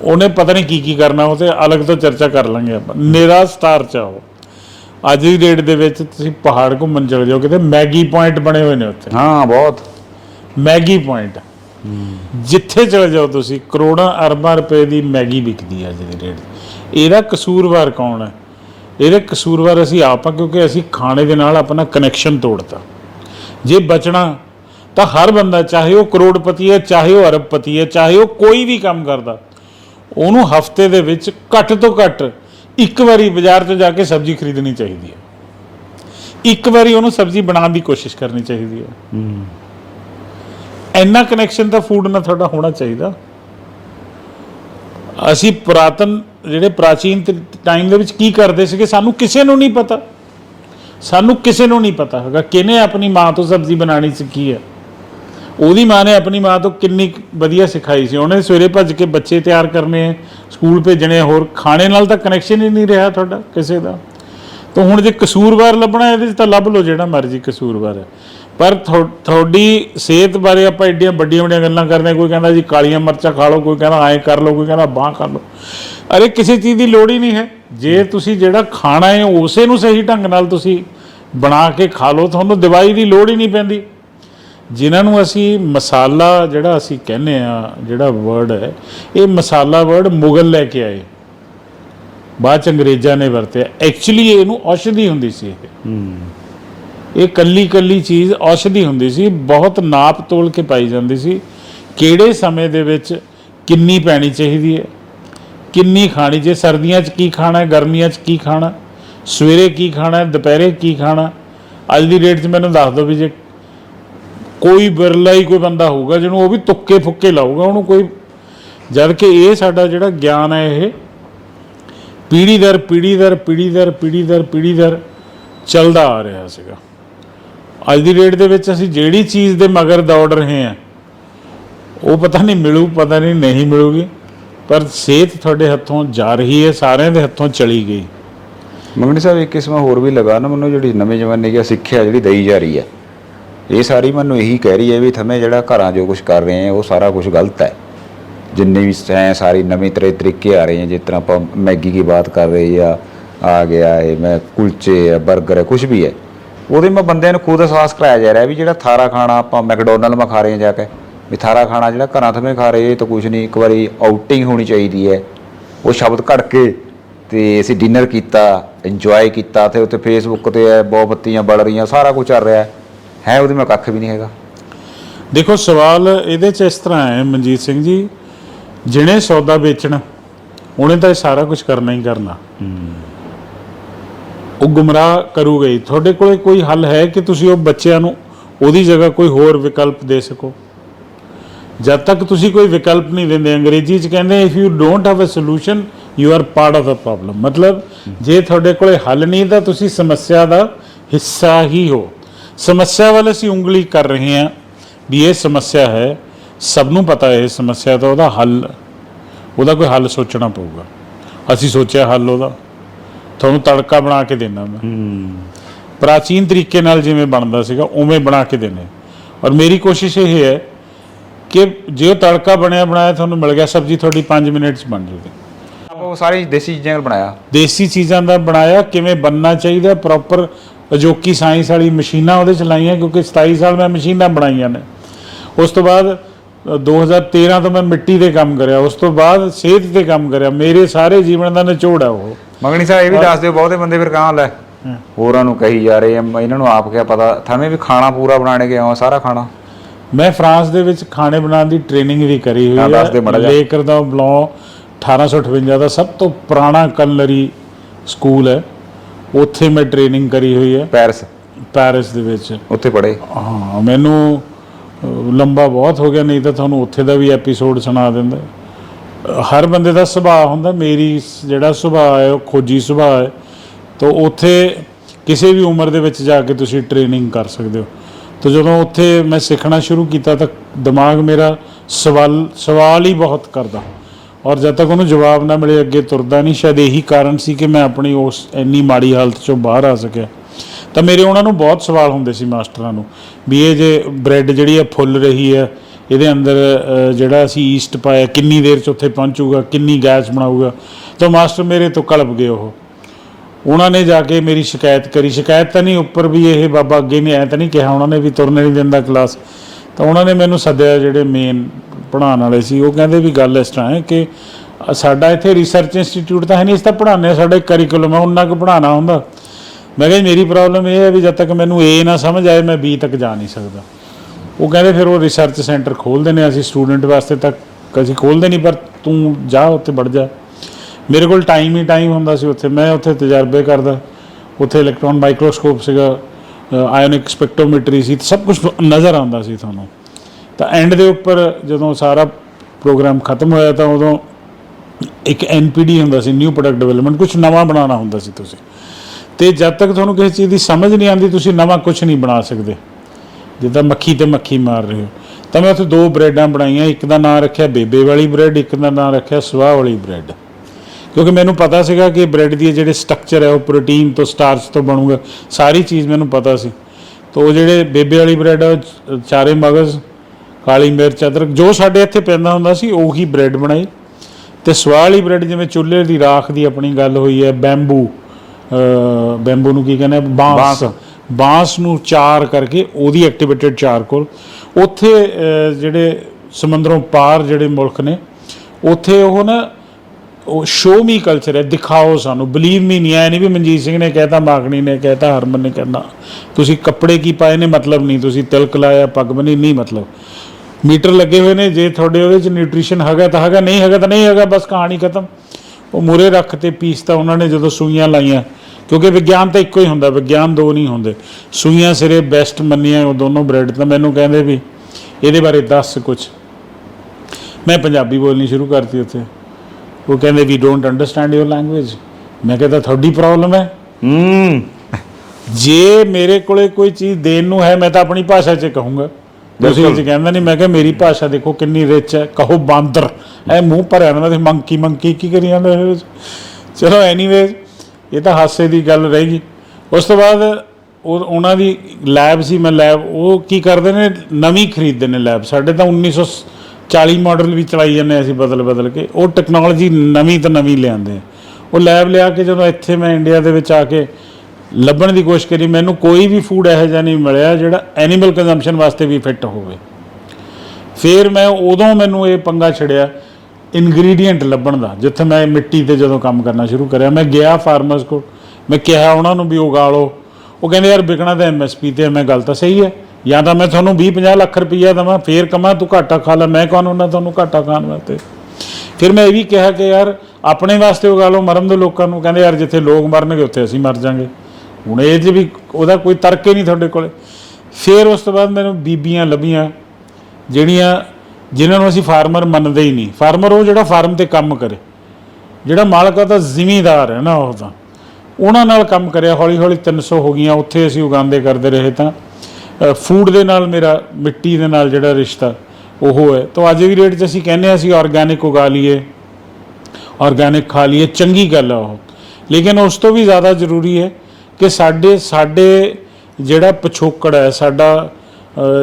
ਉਹਨੇ ਪਤਾ ਨਹੀਂ ਕੀ ਕੀ ਕਰਨਾ ਉਹ ਤੇ ਅਲੱਗ ਤੋਂ ਚਰਚਾ ਕਰ ਲਾਂਗੇ ਆਪਾਂ। ਮੇਰਾ ਸਟਾਰ ਚ ਆ ਉਹ ਅੱਜ ਦੀ ਡੇਟ ਦੇ ਵਿੱਚ ਤੁਸੀਂ ਪਹਾੜ ਘੁੰਮਣ ਚਲੇ ਜਾਓ ਕਿਤੇ ਮੈਗੀ ਪੁਆਇੰਟ ਬਣੇ ਹੋਏ ਨੇ ਉੱਥੇ। ਹਾਂ ਬਹੁਤ। ਮੈਗੀ ਪੁਆਇੰਟ ਜਿੱਥੇ ਚਲੇ ਜਾਓ ਤੁਸੀਂ ਕਰੋੜਾਂ ਅਰਬਾਂ ਰੁਪਏ ਦੀ ਮੈਗੀ ਵਿਕਦੀ ਹੈ ਅੱਜ ਦੀ ਡੇਟ ਇਹਦਾ ਕਸੂਰਵਾਰ ਕੌਣ ਹੈ? ਇਹਦੇ ਕਸੂਰਵਾਰ ਅਸੀਂ ਆਪ ਆ ਕਿਉਂਕਿ ਅਸੀਂ ਖਾਣੇ ਦੇ ਨਾਲ ਆਪਣਾ ਕਨੈਕਸ਼ਨ ਤੋੜਤਾ। ਜੇ ਬਚਣਾ ਤਾਂ ਹਰ ਬੰਦਾ ਚਾਹੇ ਉਹ ਕਰੋੜਪਤੀ ਹੈ ਚਾਹੇ ਉਹ ਅਰਬਪਤੀ ਹੈ ਚਾਹੇ ਉਹ ਕੋਈ ਵੀ ਕੰਮ ਕਰਦਾ ਉਹਨੂੰ ਹਫ਼ਤੇ ਦੇ ਵਿੱਚ ਘੱਟ ਤੋਂ ਘੱਟ ਇੱਕ ਵਾਰੀ ਬਾਜ਼ਾਰ 'ਚ ਜਾ ਕੇ ਸਬਜ਼ੀ ਖਰੀਦਣੀ ਚਾਹੀਦੀ ਹੈ। ਇੱਕ ਵਾਰੀ ਉਹਨੂੰ ਸਬਜ਼ੀ ਬਣਾਉਣ ਦੀ ਕੋਸ਼ਿਸ਼ ਕਰਨੀ ਚਾਹੀਦੀ ਹੈ। ਇੰਨਾ ਕਨੈਕਸ਼ਨ ਤਾਂ ਫੂਡ ਨਾਲ ਤੁਹਾਡਾ ਹੋਣਾ ਚਾਹੀਦਾ। ਅਸੀਂ ਪੁਰਾਤਨ ਜਿਹੜੇ ਪ੍ਰਾਚੀਨ ਟਾਈਮ ਦੇ ਵਿੱਚ ਕੀ ਕਰਦੇ ਸੀਗੇ, ਸਾਨੂੰ ਕਿਸੇ ਨੂੰ ਨਹੀਂ ਪਤਾ। ਸਾਨੂੰ ਕਿਸੇ ਨੂੰ ਨਹੀਂ ਪਤਾ ਹੈਗਾ, ਕਿਹਨੇ ਆਪਣੀ ਮਾਂ ਤੋਂ ਸਬਜ਼ੀ ਬਣਾਉਣੀ ਸਿੱਖੀ ਹੈ? ਉਹਦੀ ਮਾਂ ਨੇ ਆਪਣੀ ਮਾਂ ਤੋਂ ਕਿੰਨੀ ਕੁ ਵਧੀਆ ਸਿਖਾਈ ਸੀ। ਉਹਨੇ ਸਵੇਰੇ ਭੱਜ ਕੇ ਬੱਚੇ ਤਿਆਰ ਕਰਨੇ ਸਕੂਲ ਭੇਜਣੇ ਹੋਰ ਖਾਣੇ ਨਾਲ ਤਾਂ ਕਨੈਕਸ਼ਨ ਹੀ ਨਹੀਂ ਰਿਹਾ ਤੁਹਾਡਾ ਕਿਸੇ ਦਾ। ਤਾਂ ਹੁਣ ਜੇ ਕਸੂਰਵਾਰ ਲੱਭਣਾ ਇਹਦੇ 'ਚ ਤਾਂ ਲੱਭ ਲਓ, ਜਿਹੜਾ ਮਰਜ਼ੀ ਕਸੂਰਵਾਰ ਹੈ। ਪਰ ਥੋ- ਤੁਹਾਡੀ ਸਿਹਤ ਬਾਰੇ ਆਪਾਂ ਏਡੀਆਂ ਵੱਡੀਆਂ ਵੱਡੀਆਂ ਗੱਲਾਂ ਕਰਦੇ ਹਾਂ, ਕੋਈ ਕਹਿੰਦਾ ਜੀ ਕਾਲੀਆਂ ਮਿਰਚਾਂ ਖਾ ਲਓ, ਕੋਈ ਕਹਿੰਦਾ ਐਂ ਕਰ ਲਓ, ਕੋਈ ਕਹਿੰਦਾ ਬਾਹ ਕਰ ਲਓ। ਅਰੇ ਕਿਸੇ ਚੀਜ਼ ਦੀ ਲੋੜ ਹੀ ਨਹੀਂ ਹੈ। ਜੇ ਤੁਸੀਂ ਜਿਹੜਾ ਖਾਣਾ ਹੈ, ਉਸੇ ਨੂੰ ਸਹੀ ਢੰਗ ਨਾਲ ਤੁਸੀਂ ਬਣਾ ਕੇ ਖਾ ਲਓ, ਤੁਹਾਨੂੰ ਦਵਾਈ ਦੀ ਲੋੜ ਹੀ ਨਹੀਂ ਪੈਂਦੀ। ਜਿਨ੍ਹਾਂ ਨੂੰ ਅਸੀਂ ਮਸਾਲਾ ਜਿਹੜਾ ਅਸੀਂ ਕਹਿੰਦੇ ਆ ਜਿਹੜਾ ਵਰਡ ਹੈ, ਇਹ ਮਸਾਲਾ ਵਰਡ ਮੁਗਲ ਲੈ ਕੇ ਆਏ। ਬਾਅਦ ਚ ਅੰਗਰੇਜ਼ਾਂ ਨੇ ਵਰਤਿਆ। ਐਕਚੁਅਲੀ ਇਹਨੂੰ ਔਸ਼ਧੀ ਹੁੰਦੀ ਸੀ ਇਹ। ਇਹ ਕੱਲੀ ਕੱਲੀ ਚੀਜ਼ ਔਸ਼ਧੀ ਹੁੰਦੀ ਸੀ। ਬਹੁਤ ਨਾਪ ਤੋਲ ਕੇ ਪਾਈ ਜਾਂਦੀ ਸੀ। ਕਿਹੜੇ ਸਮੇਂ ਦੇ ਵਿੱਚ ਕਿੰਨੀ ਪੈਣੀ ਚਾਹੀਦੀ ਹੈ? ਕਿੰਨੀ ਖਾਣੀ ਜੇ ਸਰਦੀਆਂ 'ਚ ਕੀ ਖਾਣਾ ਹੈ? ਗਰਮੀਆਂ 'ਚ ਕੀ ਖਾਣਾ ਸਵੇਰੇ ਕੀ ਖਾਣਾ ਹੈ? ਦੁਪਹਿਰੇ ਕੀ ਖਾਣਾ ਅੱਜ ਦੀ ਡੇਟ 'ਚ ਮੈਨੂੰ ਦੱਸ ਦਿਓ ਵੀ ਜੇ ਕੋਈ ਬਿਰਲਾ ਹੀ ਕੋਈ ਬੰਦਾ ਹੋਊਗਾ ਜਿਹਨੂੰ ਉਹ ਵੀ ਤੁੱਕੇ ਫੁੱਕੇ ਲਾਊਗਾ, ਉਹਨੂੰ ਕੋਈ ਜਦ ਕਿ ਇਹ ਸਾਡਾ ਜਿਹੜਾ ਗਿਆਨ ਹੈ ਇਹ ਪੀੜ੍ਹੀ ਦਰ ਪੀੜੀ ਦਰ ਪੀੜੀ ਦਰ ਪੀੜੀ ਦਰ ਪੀੜੀ ਦਰ ਚੱਲਦਾ ਆ ਰਿਹਾ ਸੀਗਾ। ਅੱਜ ਦੀ ਡੇਟ ਦੇ ਵਿੱਚ ਅਸੀਂ ਜਿਹੜੀ ਚੀਜ਼ ਦੇ ਮਗਰ ਦੌੜ ਰਹੇ ਹਾਂ, ਉਹ ਪਤਾ ਨਹੀਂ ਮਿਲੂ, ਪਤਾ ਨਹੀਂ ਨਹੀਂ ਮਿਲੂਗੀ, ਪਰ ਸਿਹਤ ਤੁਹਾਡੇ ਹੱਥੋਂ ਜਾ ਰਹੀ ਹੈ, ਸਾਰਿਆਂ ਦੇ ਹੱਥੋਂ ਚਲੀ ਗਈ। ਮੰਗਣੀ ਸਾਹਿਬ, ਇੱਕ ਕਿਸਮ ਹੋਰ ਵੀ ਲਗਾ ਨਾ, ਮੈਨੂੰ ਜਿਹੜੀ ਨਵੇਂ ਜਮਾਨੇ ਦੀ ਸਿੱਖਿਆ ਜਿਹੜੀ ਦਈ ਜਾ ਰਹੀ ਹੈ। ਇਹ ਸਾਰੀ ਮੈਨੂੰ ਇਹੀ ਕਹਿ ਰਹੀ ਹੈ ਵੀ ਥਮੇ ਜਿਹੜਾ ਘਰਾਂ ਜੋ ਕੁਝ ਕਰ ਰਹੇ ਆ ਉਹ ਸਾਰਾ ਕੁਝ ਗਲਤ ਹੈ। ਜਿੰਨੇ ਵੀ ਐ ਸਾਰੀ ਨਵੇਂ ਤਰ੍ਹਾਂ ਤਰੀਕੇ ਆ ਰਹੇ ਹੈ, ਜਿਸ ਤਰ੍ਹਾਂ ਆਪਾਂ ਮੈਗੀ ਦੀ ਬਾਤ ਕਰ ਰਹੇ ਜਾਂ ਆ ਗਿਆ ਹੈ, ਮੈਂ ਕੁਲਚੇ ਹੈ 버ਗਰ ਹੈ ਕੁਝ ਵੀ ਹੈ। ਉਹਦੇ ਮੈਂ ਬੰਦਿਆਂ ਨੂੰ ਖੁਦ ਅਹਿਸਾਸ ਕਰਾਇਆ ਜਾ ਰਿਹਾ ਵੀ ਜਿਹੜਾ ਥਾਰਾ ਖਾਣਾ ਆਪਾਂ ਮੈਕਡੋਨਲਡ ਮਾ ਖਾ ਰਹੇ ਹਾਂ ਜਾ ਕੇ, ਵੀ ਥਾਰਾ ਖਾਣਾ ਜਿਹੜਾ ਘਰਾਂ ਥਵੇਂ ਖਾ ਰਹੇ, ਇਹ ਤਾਂ ਕੁਝ ਨਹੀਂ, ਇੱਕ ਵਾਰੀ ਆਊਟਿੰਗ ਹੋਣੀ ਚਾਹੀਦੀ ਹੈ। ਉਹ ਸ਼ਬਦ ਘੜ ਕੇ ਤੇ ਅਸੀਂ ਡਿਨਰ ਕੀਤਾ ਇੰਜੋਏ ਕੀਤਾ, ਤੇ ਉੱਤੇ ਫੇਸਬੁੱਕ ਤੇ ਹੈ ਬਹੁਤ ਬੱਤੀਆਂ ਬਲ ਰਹੀਆਂ, ਸਾਰਾ ਕੁਝ ਚੱਲ ਰਿਹਾ। ਹੈ ਹੈ ਉਹਦੇ ਮੈਂ ਕੱਖ ਵੀ ਨਹੀਂ ਹੈਗਾ। ਦੇਖੋ, ਸਵਾਲ ਇਹਦੇ ਚ ਇਸ ਤਰ੍ਹਾਂ ਹੈ, ਮਨਜੀਤ ਸਿੰਘ ਜੀ, ਜਿਹਨੇ ਸੌਦਾ ਵੇਚਣਾ, ਉਹਨੇ ਤਾਂ ਇਹ ਸਾਰਾ ਕੁਝ ਕਰਨਾ ਹੀ ਕਰਨਾ। ਉਹ ਗੁੰਮਰਾਹ ਕਰੂਗਾ ਹੀ। ਤੁਹਾਡੇ ਕੋਲੇ ਕੋਈ ਹੱਲ ਹੈ ਕਿ ਤੁਸੀਂ ਉਹ ਬੱਚਿਆਂ ਨੂੰ ਉਹਦੀ ਜਗ੍ਹਾ ਕੋਈ ਹੋਰ ਵਿਕਲਪ ਦੇ ਸਕੋ? ਜਦ ਤੱਕ ਤੁਸੀਂ ਕੋਈ ਵਿਕਲਪ ਨਹੀਂ ਦਿੰਦੇ, ਅੰਗਰੇਜ਼ੀ ਚ ਕਹਿੰਦੇ if you don't have a solution you are part of a problem ਮਤਲਬ, ਜੇ ਤੁਹਾਡੇ ਕੋਲੇ ਹੱਲ ਨਹੀਂ, ਤਾਂ ਤੁਸੀਂ ਸਮੱਸਿਆ ਦਾ ਹਿੱਸਾ ਹੀ ਹੋ। ਸਮੱਸਿਆ ਵੱਲ ਅਸੀਂ ਉਂਗਲੀ ਕਰ ਰਹੇ ਹਾਂ ਵੀ ਇਹ ਸਮੱਸਿਆ ਹੈ। ਸਭ ਨੂੰ ਪਤਾ ਹੈ ਇਹ ਸਮੱਸਿਆ ਤਾਂ ਉਹਦਾ ਹੱਲ ਉਹਦਾ ਕੋਈ ਹੱਲ ਸੋਚਣਾ ਪਊਗਾ। ਅਸੀਂ ਸੋਚਿਆ ਹੱਲ ਉਹਦਾ। ਤੁਹਾਨੂੰ ਤੜਕਾ ਬਣਾ ਕੇ ਦੇਣਾ ਮੈਂ। ਪ੍ਰਾਚੀਨ ਤਰੀਕੇ ਨਾਲ ਜਿਵੇਂ ਬਣਦਾ ਸੀਗਾ ਉਵੇਂ ਬਣਾ ਕੇ ਦੇਣੇ ਔਰ ਮੇਰੀ ਕੋਸ਼ਿਸ਼ ਇਹ ਹੈ ਕਿ ਜੇ ਉਹ ਤੜਕਾ ਬਣਿਆ ਬਣਾਇਆ ਤੁਹਾਨੂੰ ਮਿਲ ਗਿਆ ਸਬਜ਼ੀ ਤੁਹਾਡੀ 5 ਮਿੰਟ 'ਚ ਬਣ ਜੂਗੀ ਆਪਾਂ ਉਹ ਸਾਰੀ ਦੇਸੀ ਚੀਜ਼ਾਂ ਨਾਲ ਬਣਾਇਆ। ਦੇਸੀ ਚੀਜ਼ਾਂ ਦਾ ਬਣਾਇਆ ਕਿਵੇਂ ਬੰਨਣਾ ਚਾਹੀਦਾ ਪ੍ਰੋਪਰ ਅਜੋਕੀ ਸਾਇੰਸ ਵਾਲੀ ਮਸ਼ੀਨਾਂ ਉਹਦੇ ਚ ਲਾਈਆਂ ਕਿਉਂਕਿ 27 ਸਾਲ ਮੈਂ ਮਸ਼ੀਨਾਂ ਬਣਾਈਆਂ ਨੇ। ਉਸ ਤੋਂ ਬਾਅਦ ਅ, 2013 ਤੋਂ ਮੈਂ ਮਿੱਟੀ ਦੇ ਕੰਮ ਕਰਿਆ। ਉਸ ਤੋਂ ਬਾਅਦ ਸਿਹਤ ਤੇ ਕੰਮ ਕਰਿਆ। ਮੇਰੇ ਸਾਰੇ ਜੀਵਨ ਦਾ ਨਿਚੋੜ ਹੈ ਉਹ। ਮੰਗਣੀ ਸਾਹਿਬ ਇਹ ਵੀ ਦੱਸ ਦਿਓ ਬਹੁਤੇ ਬੰਦੇ ਫਿਰ ਕਹਾਂ ਲੈ? ਹੋਰਾਂ ਨੂੰ ਕਹੀ ਜਾ ਰਹੇ ਆ ਇਹਨਾਂ ਨੂੰ ਆਪ ਕਿਆ ਪਤਾ? ਥਵੇਂ ਵੀ ਖਾਣਾ ਪੂਰਾ ਬਣਾਣੇ ਗਏ ਹਾਂ ਸਾਰਾ ਖਾਣਾ। ਮੈਂ ਫਰਾਂਸ ਦੇ ਵਿੱਚ ਖਾਣੇ ਬਣਾਉਣ ਦੀ ਟ੍ਰੇਨਿੰਗ ਵੀ ਕਰੀ ਹੋਈ ਹਾਂ, ਦੇ। ਲੇਕਰ ਦਾ ਬਲੌ 1858 ਦਾ ਸਭ ਤੋਂ ਪੁਰਾਣਾ ਕਲਨਰੀ ਸਕੂਲ ਹੈ। ਉੱਥੇ ਮੈਂ ਟ੍ਰੇਨਿੰਗ ਕਰੀ ਹੋਈ ਹੈ। ਪੈਰਿਸ ਪੈਰਿਸ ਦੇ ਵਿੱਚ। ਉੱਥੇ ਪੜੇ ਹਾਂ ਮੈਨੂੰ ਲੰਬਾ ਬਹੁਤ ਹੋ ਗਿਆ ਨਹੀਂ ਤਾਂ ਤੁਹਾਨੂੰ ਉੱਥੇ ਦਾ ਵੀ ਐਪੀਸੋਡ ਸੁਣਾ ਦਿੰਦਾ। ਹਰ ਬੰਦੇ ਦਾ ਸੁਭਾਅ ਹੁੰਦਾ ਮੇਰੀ ਜਿਹੜਾ ਸੁਭਾਅ ਹੈ ਉਹ ਖੋਜੀ ਸੁਭਾਅ ਹੈ। ਤਾਂ ਉੱਥੇ ਕਿਸੇ ਵੀ ਉਮਰ ਦੇ ਵਿੱਚ ਜਾ ਕੇ ਤੁਸੀਂ ਟ੍ਰੇਨਿੰਗ ਕਰ ਸਕਦੇ ਹੋ। ਤਾਂ ਜਦੋਂ ਉੱਥੇ ਮੈਂ ਸਿੱਖਣਾ ਸ਼ੁਰੂ ਕੀਤਾ ਤਾਂ ਦਿਮਾਗ ਮੇਰਾ ਸਵਾਲ ਸਵਾਲ ਹੀ ਬਹੁਤ ਕਰਦਾ। ਔਰ ਜਦ ਤੱਕ ਉਹਨੂੰ ਜਵਾਬ ਨਾ ਮਿਲੇ, ਅੱਗੇ ਤੁਰਦਾ ਨਹੀਂ। ਸ਼ਾਇਦ ਇਹੀ ਕਾਰਨ ਸੀ ਕਿ ਮੈਂ ਆਪਣੀ ਉਸ ਇੰਨੀ ਮਾੜੀ ਹਾਲਤ ਚੋਂ ਬਾਹਰ ਆ ਸਕਿਆ। ਤਾਂ ਮੇਰੇ ਉਹਨਾਂ ਨੂੰ ਬਹੁਤ ਸਵਾਲ ਹੁੰਦੇ ਸੀ ਮਾਸਟਰਾਂ ਨੂੰ, ਵੀ ਇਹ ਜੇ ਬ੍ਰੈਡ ਜਿਹੜੀ ਆ ਫੁੱਲ ਰਹੀ ਹੈ ਇਹਦੇ ਅੰਦਰ ਜਿਹੜਾ ਅਸੀਂ ਈਸਟ ਪਾਇਆ, ਕਿੰਨੀ ਦੇਰ ਚ ਉੱਥੇ ਪਹੁੰਚੂਗਾ, ਕਿੰਨੀ ਗੈਸ ਬਣਾਊਗਾ? ਤਾਂ ਮਾਸਟਰ ਮੇਰੇ ਤੋਂ ਕਲਪ ਗਏ ਉਹ। ਉਹਨਾਂ ਨੇ ਜਾ ਕੇ ਮੇਰੀ ਸ਼ਿਕਾਇਤ ਕਰੀ। ਸ਼ਿਕਾਇਤ ਤਾਂ ਨਹੀਂ ਉੱਪਰ ਵੀ ਇਹ ਬਾਬਾ ਅੱਗੇ ਨੇ, ਐ ਤਾਂ ਨਹੀਂ ਕਿਹਾ ਉਹਨਾਂ ਨੇ ਵੀ ਤੁਰਨੇ ਨਹੀਂ ਦਿੰਦਾ ਕਲਾਸ ਤਾਂ ਉਹਨਾਂ ਨੇ ਮੈਨੂੰ ਸੱਦਿਆ ਜਿਹੜੇ ਮੇਨ ਪੜ੍ਹਾਉਣ ਵਾਲੇ ਸੀ ਉਹ ਕਹਿੰਦੇ ਵੀ ਗੱਲ ਇਸ ਤਰ੍ਹਾਂ ਹੈ ਕਿ ਸਾਡਾ ਇੱਥੇ ਰਿਸਰਚ ਇੰਸਟੀਚਿਊਟ ਤਾਂ ਹੈ ਨਹੀਂ ਇਸ ਤਾਂ ਪੜ੍ਹਾਉਂਦੇ ਸਾਡਾ ਕਰਿਕੂਲਮ ਹੈ ਉਹਨਾਂ ਕੁ ਪੜ੍ਹਾਉਣਾ ਹੁੰਦਾ। ਮੈਂ ਕਿਹਾ ਜੀ, ਮੇਰੀ ਪ੍ਰੋਬਲਮ ਇਹ ਹੈ ਵੀ ਜਦ ਤੱਕ ਮੈਨੂੰ ਏ ਨਾ ਸਮਝ ਆਏ ਮੈਂ ਬੀ ਤੱਕ ਜਾ ਨਹੀਂ ਸਕਦਾ। ਉਹ ਕਹਿੰਦੇ ਫਿਰ ਉਹ ਰਿਸਰਚ ਸੈਂਟਰ ਖੋਲ੍ਹਦੇ ਨੇ ਅਸੀਂ ਸਟੂਡੈਂਟ ਵਾਸਤੇ ਤੱਕ ਅਸੀਂ ਖੋਲਦੇ ਨਹੀਂ ਪਰ ਤੂੰ ਜਾ ਉੱਥੇ ਵੜ ਜਾ। ਮੇਰੇ ਕੋਲ ਟਾਈਮ ਹੀ ਟਾਈਮ ਹੁੰਦਾ ਸੀ ਉੱਥੇ ਮੈਂ ਉੱਥੇ ਤਜਰਬੇ ਕਰਦਾ। ਉੱਥੇ ਇਲੈਕਟ੍ਰੋਨ ਮਾਈਕਰੋਸਕੋਪ ਸੀਗਾ ਆਇਓਨਿਕ ਸਪੈਕਟ੍ਰੋਮੈਟਰੀ ਸੀ ਸਭ ਕੁਝ ਨਜ਼ਰ ਆਉਂਦਾ ਸੀ ਤੁਹਾਨੂੰ। ਤਾਂ ਐਂਡ ਦੇ ਉੱਪਰ ਜਦੋਂ ਸਾਰਾ ਪ੍ਰੋਗਰਾਮ ਖਤਮ ਹੋਇਆ ਤਾਂ ਉਦੋਂ ਇੱਕ ਐਨਪੀਡੀ ਹੁੰਦਾ ਸੀ ਨਿਊ ਪ੍ਰੋਡਕਟ ਡਿਵੈਲਪਮੈਂਟ ਕੁਝ ਨਵਾਂ ਬਣਾਉਣਾ ਹੁੰਦਾ ਸੀ ਤੁਸੀਂ। ਤੇ ਜਦ ਤੱਕ ਤੁਹਾਨੂੰ ਕਿਸੇ ਚੀਜ਼ ਦੀ ਸਮਝ ਨਹੀਂ ਆਉਂਦੀ, ਤੁਸੀਂ ਨਵਾਂ ਕੁਝ ਨਹੀਂ ਬਣਾ ਸਕਦੇ। ਜਿੱਦਾਂ ਮੱਖੀ ਤੇ ਮੱਖੀ ਮਾਰ ਰਹੇ ਹੋ। ਤਾਂ ਮੈਂ ਉੱਥੇ ਦੋ ਬ੍ਰੈਡਾਂ ਬਣਾਈਆਂ, ਇੱਕ ਦਾ ਨਾਮ ਰੱਖਿਆ ਬੇਬੇ ਵਾਲੀ ਬ੍ਰੈਡ, ਇੱਕ ਦਾ ਨਾਮ ਰੱਖਿਆ ਸਵਾਹ ਵਾਲੀ ਬ੍ਰੈਡ। ਕਿਉਂਕਿ ਮੈਨੂੰ ਪਤਾ ਸੀਗਾ ਕਿ ਬ੍ਰੈਡ ਦੀ ਜਿਹੜੇ ਸਟਰਕਚਰ ਹੈ ਉਹ ਪ੍ਰੋਟੀਨ ਤੋਂ ਸਟਾਰਚ ਤੋਂ ਬਣੂਗਾ। ਸਾਰੀ ਚੀਜ਼ ਮੈਨੂੰ ਪਤਾ ਸੀ। ਤਾਂ ਉਹ ਜਿਹੜੇ ਬੇਬੇ ਵਾਲੀ ਬ੍ਰੈਡ ਆ ਚਾਰੇ ਮਗਜ਼ ਕਾਲੀ ਮਿਰਚ ਅਦਰਕ ਜੋ ਸਾਡੇ ਇੱਥੇ ਪੈਂਦਾ ਹੁੰਦਾ ਸੀ ਉਹੀ ਬ੍ਰੈਡ ਬਣਾਈ। ਤੇ ਸਵਾਹ ਵਾਲੀ ਬ੍ਰੈਡ ਜਿਵੇਂ ਚੁੱਲ੍ਹੇ ਦੀ ਰਾਖ ਦੀ ਆਪਣੀ ਗੱਲ ਹੋਈ ਹੈ ਬੈਂਬੂ ਬੈਂਬੂ ਨੂੰ ਕੀ ਕਹਿੰਦੇ? ਬਾਂਸ। ਬਾਂਸ। ਨੂੰ ਚਾਰ ਕਰਕੇ ਉਹਦੀ ਐਕਟੀਵੇਟਡ ਚਾਰਕੋਲ ਉੱਥੇ ਅ, ਜਿਹੜੇ ਸਮੁੰਦਰੋਂ ਪਾਰ ਜਿਹੜੇ ਮੁਲਕ ਨੇ ਉੱਥੇ ਉਹ ਨਾ ਉਹ ਸ਼ੋ ਮੀ ਕਲਚਰ ਹੈ ਦਿਖਾਓ ਸਾਨੂੰ। ਬਲੀਵ ਮੀ ਨਹੀਂ ਐ ਨਹੀਂ ਵੀ ਮਨਜੀਤ ਸਿੰਘ ਨੇ ਕਹਿਤਾ ਮਾਗਣੀ ਨੇ ਕਹਿਤਾ ਹਰਮਨ ਨੇ ਕਹਿਣਾ ਤੁਸੀਂ ਕੱਪੜੇ ਕੀ ਪਾਏ ਨੇ ਮਤਲਬ ਨਹੀਂ। ਤੁਸੀਂ ਤਿਲਕ ਲਾਇਆ ਪੱਗ ਬਣੀ ਨਹੀਂ ਮਤਲਬ। ਮੀਟਰ ਲੱਗੇ ਹੋਏ ਨੇ ਜੇ ਤੁਹਾਡੇ ਉਹਦੇ ਚ ਨਿਊਟ੍ਰੀਸ਼ਨ ਹੈਗਾ ਤਾਂ ਹੈਗਾ ਨਹੀਂ ਹੈਗਾ ਤਾਂ ਨਹੀਂ ਹੈਗਾ ਬਸ ਕਹਾਣੀ ਖਤਮ। ਉਹ ਮੂਰੇ ਰੱਖ ਤੇ ਪੀਸ ਤਾਂ ਉਹਨਾਂ ਨੇ ਜਦੋਂ ਸੂਈਆਂ ਲਾਈਆਂ ਕਿਉਂਕਿ ਵਿਗਿਆਨ ਤਾਂ ਇੱਕੋ ਹੀ ਹੁੰਦਾ ਵਿਗਿਆਨ ਦੋ ਨਹੀਂ ਹੁੰਦੇ। ਸੂਈਆਂ ਸਿਰੇ ਬੈਸਟ ਮੰਨੀਆਂ ਉਹ ਦੋਨੋਂ ਬ੍ਰੈਡ ਤਾਂ ਮੈਨੂੰ ਕਹਿੰਦੇ ਵੀ ਇਹਦੇ ਬਾਰੇ ਦੱਸ ਕੁਝ ਮੈਂ ਪੰਜਾਬੀ ਬੋਲਣੀ ਸ਼ੁਰੂ ਕਰਤੀ ਉੱਥੇ। ਉਹ ਕਹਿੰਦੇ we don't understand your language ਮੈਂ ਕਹਿੰਦਾ ਤੁਹਾਡੀ ਪ੍ਰੋਬਲਮ ਹੈ? ਹੂੰ। ਜੇ ਮੇਰੇ ਕੋਲੇ ਕੋਈ ਚੀਜ਼ ਦੇਣ ਨੂੰ ਹੈ ਮੈਂ ਤਾਂ ਆਪਣੀ ਭਾਸ਼ਾ 'ਚ ਕਹੂੰਗਾ। ਤੁਸੀਂ ਇਹ 'ਚ ਕਹਿੰਦਾ ਨਹੀਂ ਮੈਂ ਕਿਹਾ ਮੇਰੀ ਭਾਸ਼ਾ ਦੇਖੋ ਕਿੰਨੀ ਰਿਚ ਹੈ ਕਹੋ ਬਾਂਦਰ। ਐ ਮੂੰਹ ਭਰਿਆ ਨਾ ਤੇ ਮੰਕੀ ਮੰਕੀ ਕੀ ਕਰੀ ਜਾਂਦਾ ਇਹਦੇ ਵਿੱਚ? ਚਲੋ ਐਨੀਵੇਜ਼ ਇਹ ਤਾਂ ਹਾਸੇ ਦੀ ਗੱਲ ਰਹੇਗੀ ਉਸ ਤੋਂ ਬਾਅਦ ਉਹ ਉਹਨਾਂ ਦੀ ਲੈਬ ਸੀ ਮੈਂ ਲੈਬ ਉਹ ਕੀ ਕਰਦੇ ਨੇ ਨਵੀਂ ਖਰੀਦਦੇ ਨੇ ਲੈਬ ਸਾਡੇ ਤਾਂ 40 ਮਾਡਲ ਵੀ ਚਲਾਈ ਜਾਂਦੇ ਅਸੀਂ ਬਦਲ ਬਦਲ ਕੇ। ਉਹ ਟੈਕਨੋਲੋਜੀ ਨਵੀਂ ਤੋਂ ਨਵੀਂ ਲਿਆਂਦੇ ਉਹ ਲੈਬ ਲਿਆ ਕੇ ਜਦੋਂ ਇੱਥੇ ਮੈਂ ਇੰਡੀਆ ਦੇ ਵਿੱਚ ਆ ਕੇ ਲੱਭਣ ਦੀ ਕੋਸ਼ਿਸ਼ ਕਰੀ, ਮੈਨੂੰ ਕੋਈ ਵੀ ਫੂਡ ਇਹੋ ਜਿਹਾ ਨਹੀਂ ਮਿਲਿਆ ਜਿਹੜਾ ਐਨੀਮਲ ਕੰਜ਼ੰਪਸ਼ਨ ਵਾਸਤੇ ਵੀ ਫਿੱਟ ਹੋਵੇ। ਫਿਰ ਮੈਂ ਉਦੋਂ ਮੈਨੂੰ ਇਹ ਪੰਗਾ ਛੜਿਆ ਇਨਗਰੀਡੀਅੰਟ ਲੱਭਣ ਦਾ, ਜਿੱਥੇ ਮੈਂ ਮਿੱਟੀ ਤੇ ਜਦੋਂ ਕੰਮ ਕਰਨਾ ਸ਼ੁਰੂ ਕਰਿਆ। ਮੈਂ ਗਿਆ ਫਾਰਮਰਸ ਕੋਲ, ਮੈਂ ਕਿਹਾ ਉਹਨਾਂ ਨੂੰ ਵੀ ਉਗਾ ਲਓ ਉਹ ਕਹਿੰਦੇ, ਯਾਰ ਵਿਕਣਾ ਤਾਂ ਐਮਐਸਪੀ ਤੇ ਹੈ। ਮੈਂ ਗੱਲ ਤਾਂ ਸਹੀ ਹੈ। ਜਾਂ ਤਾਂ ਮੈਂ ਤੁਹਾਨੂੰ 20 50 ਲੱਖ ਰੁਪਈਆ ਦੇਵਾਂ, ਫੇਰ ਕਮਾ, ਤੂੰ ਘਾਟਾ ਖਾ ਲੈ, ਮੈਂ ਕੌਣ ਉਹਨਾਂ ਤੁਹਾਨੂੰ ਘਾਟਾ ਖਾਣ ਵਾਸਤੇ? ਫਿਰ ਮੈਂ ਇਹ ਵੀ ਕਿਹਾ ਕਿ, ਯਾਰ ਆਪਣੇ ਵਾਸਤੇ ਉਗਾ ਲਓ ਮਰਨ ਦੇ ਲੋਕਾਂ ਨੂੰ। ਕਹਿੰਦੇ, ਯਾਰ ਜਿੱਥੇ ਲੋਕ ਮਰਨਗੇ, ਉੱਥੇ ਅਸੀਂ ਮਰ ਜਾਾਂਗੇ। ਹੁਣ ਇਹ 'ਚ ਵੀ ਉਹਦਾ ਕੋਈ ਤਰਕ ਹੀ ਨਹੀਂ ਤੁਹਾਡੇ ਕੋਲੇ। ਫਿਰ ਉਸ ਤੋਂ ਬਾਅਦ ਮੈਨੂੰ ਬੀਬੀਆਂ ਲੱਭੀਆਂ, ਜਿਹੜੀਆਂ, ਜਿਨ੍ਹਾਂ ਨੂੰ ਅਸੀਂ ਫਾਰਮਰ ਮੰਨਦੇ ਹੀ ਨਹੀਂ। ਫਾਰਮਰ ਉਹ ਜਿਹੜਾ ਫਾਰਮ ਤੇ ਕੰਮ ਕਰੇ। ਜਿਹੜਾ ਮਾਲਕ ਆ ਤਾਂ ਜ਼ਿਮੀਂਦਾਰ ਹੈ ਨਾ ਉਹ ਤਾਂ। ਉਹਨਾਂ ਨਾਲ ਕੰਮ ਕਰਿਆ ਹੌਲੀ ਹੌਲੀ 300 ਹੋ ਗਈਆਂ, ਉੱਥੇ ਅਸੀਂ ਉਗਾਉਂਦੇ ਕਰਦੇ ਰਹੇ ਤਾਂ। ਫੂਡ ਦੇ ਨਾਲ ਮੇਰਾ, ਮਿੱਟੀ ਦੇ ਨਾਲ ਜਿਹੜਾ ਰਿਸ਼ਤਾ, ਉਹ ਹੈ। ਤਾਂ ਅੱਜ ਦੀ ਰੇਟ 'ਚ ਅਸੀਂ ਕਹਿੰਦੇ ਹਾਂ, ਅਸੀਂ ਆਰਗੈਨਿਕ ਉਗਾ ਲਈਏ। ਆਰਗੈਨਿਕ ਖਾ ਲਈਏ, ਚੰਗੀ ਗੱਲ ਆ ਉਹ। ਲੇਕਿਨ ਉਸ ਤੋਂ ਵੀ ਜ਼ਿਆਦਾ ਜ਼ਰੂਰੀ ਹੈ ਕਿ ਸਾਡੇ ਸਾਡੇ ਜਿਹੜਾ ਪਿਛੋਕੜ ਹੈ, ਸਾਡਾ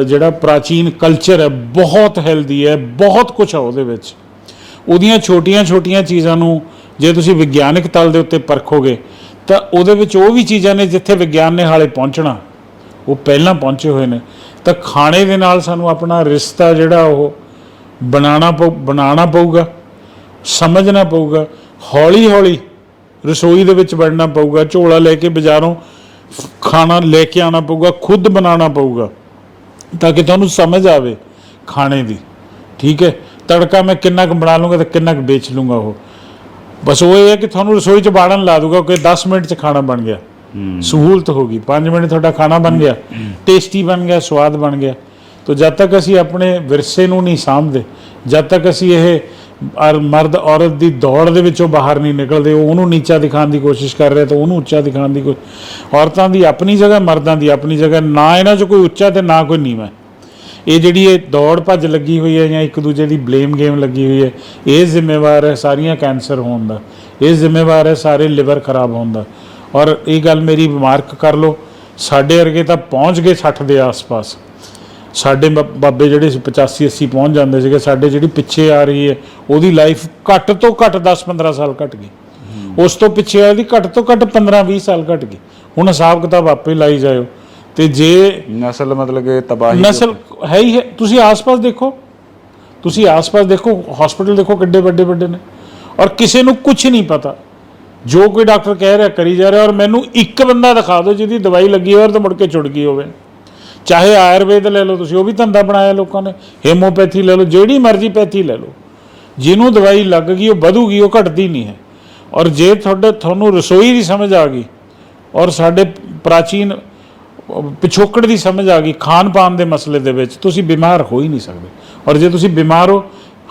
ਜਿਹੜਾ ਪ੍ਰਾਚੀਨ ਕਲਚਰ ਹੈ, ਬਹੁਤ ਹੈਲਦੀ ਹੈ, ਬਹੁਤ ਕੁਝ ਹੈ ਉਹਦੇ ਵਿੱਚ। ਉਹਦੀਆਂ ਛੋਟੀਆਂ-ਛੋਟੀਆਂ ਚੀਜ਼ਾਂ ਨੂੰ ਜੇ ਤੁਸੀਂ ਵਿਗਿਆਨਕ ਤਲ ਦੇ ਉੱਤੇ ਪਰਖੋਗੇ, ਤਾਂ ਉਹਦੇ ਵਿੱਚ ਉਹ ਵੀ ਚੀਜ਼ਾਂ ਨੇ ਜਿੱਥੇ ਵਿਗਿਆਨ ਨੇ ਹਾਲੇ ਪਹੁੰਚਣਾ। ਉਹ ਪਹਿਲਾਂ ਪਹੁੰਚੇ ਹੋਏ ਨੇ। ਤਾਂ ਖਾਣੇ ਦੇ ਨਾਲ ਸਾਨੂੰ ਆਪਣਾ ਰਿਸ਼ਤਾ ਜਿਹੜਾ ਉਹ ਬਣਾਉਣਾ ਪਊ, ਬਣਾਉਣਾ ਪਊਗਾ, ਸਮਝਣਾ ਪਊਗਾ। ਹੌਲੀ ਹੌਲੀ ਰਸੋਈ ਦੇ ਵਿੱਚ ਵੜਨਾ ਪਊਗਾ ਝੋਲਾ ਲੈ ਕੇ ਬਾਜ਼ਾਰੋਂ ਖਾਣਾ ਲੈ ਕੇ ਆਉਣਾ ਪਊਗਾ ਖੁਦ ਬਣਾਉਣਾ ਪਊਗਾ ਤਾਂ ਕਿ ਤੁਹਾਨੂੰ ਸਮਝ ਆਵੇ ਖਾਣੇ ਦੀ। ਠੀਕ ਹੈ? ਤੜਕਾ ਮੈਂ ਕਿੰਨਾ ਕੁ ਬਣਾ ਲੂੰਗਾ ਤੇ ਕਿੰਨਾ ਕੁ ਵੇਚ ਲੂੰਗਾ ਉਹ। ਬਸ ਉਹ ਇਹ ਹੈ ਕਿ ਤੁਹਾਨੂੰ ਰਸੋਈ 'ਚ ਬਾੜਨ ਲਾ ਦੂਗਾ ਕਿ 10 ਮਿੰਟ 'ਚ ਖਾਣਾ ਬਣ ਗਿਆ। ਸਹੂਲਤ ਹੋ ਗਈ। 5 ਮਿੰਟ ਤੁਹਾਡਾ ਖਾਣਾ ਬਣ ਗਿਆ। ਟੇਸਟੀ ਬਣ ਗਿਆ ਸਵਾਦ ਬਣ ਗਿਆ। ਤੋ ਜਦ ਤੱਕ ਅਸੀਂ ਆਪਣੇ ਵਿਰਸੇ ਨੂੰ ਨਹੀਂ ਸਾਂਭਦੇ ਜਦ ਤੱਕ ਅਸੀਂ ਇਹ ਔਰ ਮਰਦ ਔਰਤ ਦੀ ਦੌੜ ਦੇ ਵਿੱਚੋਂ ਬਾਹਰ ਨਹੀਂ ਨਿਕਲਦੇ, ਉਹ ਉਹਨੂੰ ਨੀਚਾ ਦਿਖਾਉਣ ਦੀ ਕੋਸ਼ਿਸ਼ ਕਰ ਰਿਹਾ ਤਾਂ ਉਹਨੂੰ ਉੱਚਾ ਦਿਖਾਉਣ ਦੀ ਕੋਈ ਔਰਤਾਂ ਦੀ ਆਪਣੀ ਜਗ੍ਹਾ, ਮਰਦਾਂ ਦੀ ਆਪਣੀ ਜਗ੍ਹਾ, ਨਾ ਇਹਨਾਂ 'ਚ ਕੋਈ ਉੱਚਾ ਤੇ ਨਾ ਕੋਈ ਨੀਵਾਂ। ਇਹ ਜਿਹੜੀ ਇਹ ਦੌੜ ਭੱਜ ਲੱਗੀ ਹੋਈ ਹੈ ਜਾਂ ਇੱਕ ਦੂਜੇ ਦੀ ਬਲੇਮ ਗੇਮ ਲੱਗੀ ਹੋਈ ਹੈ, ਇਹ ਜ਼ਿੰਮੇਵਾਰ ਹੈ ਸਾਰੀਆਂ ਕੈਂਸਰ ਹੋਣ ਦਾ। ਇਹ ਜ਼ਿੰਮੇਵਾਰ ਹੈ ਸਾਰੇ ਲਿਵਰ ਖਰਾਬ ਹੋਣ ਦਾ। ਔਰ ਇਹ ਗੱਲ ਮੇਰੀ ਮਾਰਕ ਕਰ ਲਓ, ਸਾਡੇ ਵਰਗੇ ਤਾਂ ਪਹੁੰਚ ਗਏ 60 ਦੇ ਆਸ-ਪਾਸ। ਸਾਡੇ ਬਾਬੇ ਜਿਹੜੇ ਸੀ 85 80 ਪਹੁੰਚ ਜਾਂਦੇ ਸੀਗੇ ਸਾਡੇ ਜਿਹੜੀ ਪਿੱਛੇ ਆ ਰਹੀ ਹੈ ਉਹਦੀ ਲਾਈਫ ਘੱਟ ਤੋਂ ਘੱਟ 10 15 ਸਾਲ ਘਟ ਗਈ। ਉਸ ਤੋਂ ਪਿੱਛੇ ਵਾਲੀ ਦੀ ਘੱਟ ਤੋਂ ਘੱਟ 15 20 ਸਾਲ ਘਟ ਗਈ। ਹੁਣ ਹਿਸਾਬ ਕਿਤਾਬ ਆਪੇ ਲਾਈ ਜਾਇਓ। ਤੇ ਜੇ ਨਸਲ ਮਤਲਬ ਕਿ ਤਬਾਹੀ ਨਸਲ ਹੈ ਹੀ ਹੈ। ਤੁਸੀਂ ਆਸ-ਪਾਸ ਦੇਖੋ। ਤੁਸੀਂ ਆਸ-ਪਾਸ ਦੇਖੋ ਹਸਪੀਟਲ ਦੇਖੋ ਕਿੱਡੇ ਵੱਡੇ ਵੱਡੇ ਨੇ। ਔਰ ਕਿਸੇ ਨੂੰ ਕੁਝ ਨਹੀਂ ਪਤਾ। ਜੋ ਕੋਈ ਡਾਕਟਰ ਕਹਿ ਰਿਹਾ ਕਰੀ ਜਾ ਰਿਹਾ ਔਰ ਮੈਨੂੰ ਇੱਕ ਬੰਦਾ ਦਿਖਾ ਦਿਓ ਜਿਹਦੀ ਦਵਾਈ ਲੱਗੀ ਹੋਵੇ ਤੇ ਮੁੜ ਕੇ ਛੁੱਟ ਗਈ ਹੋਵੇ। ਚਾਹੇ ਆਯੁਰਵੇਦ ਲੈ ਲਓ, ਤੁਸੀਂ ਉਹ ਵੀ ਧੰਦਾ ਬਣਾਇਆ ਲੋਕਾਂ ਨੇ, ਹੈਮੋਪੈਥੀ ਲੈ ਲਓ, ਜਿਹੜੀ ਮਰਜ਼ੀ ਪੈਥੀ ਲੈ ਲਓ। ਜਿਹਨੂੰ ਦਵਾਈ ਲੱਗ ਗਈ, ਉਹ ਵਧੂਗੀ, ਉਹ ਘਟਦੀ ਨਹੀਂ ਹੈ। ਔਰ ਜੇ ਤੁਹਾਡੇ, ਤੁਹਾਨੂੰ ਰਸੋਈ ਦੀ ਸਮਝ ਆ ਗਈ, ਔਰ ਸਾਡੇ ਪ੍ਰਾਚੀਨ, ਪਿਛੋਕੜ ਦੀ ਸਮਝ ਆ ਗਈ ਖਾਣ ਪਾਣ ਦੇ ਮਸਲੇ ਦੇ ਵਿੱਚ, ਤੁਸੀਂ ਬਿਮਾਰ ਹੋ ਹੀ ਨਹੀਂ ਸਕਦੇ। ਔਰ ਜੇ ਤੁਸੀਂ ਬਿਮਾਰ ਹੋ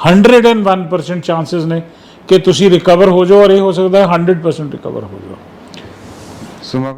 101% ਚਾਂਸਸ ਨੇ ਕਿ ਤੁਸੀਂ ਰਿਕਵਰ ਹੋ ਜਾਓ, ਔਰ ਇਹ ਹੋ ਸਕਦਾ ਹੈ 100% ਰਿਕਵਰ ਹੋ ਜਾਓ। ਸੁਮਾ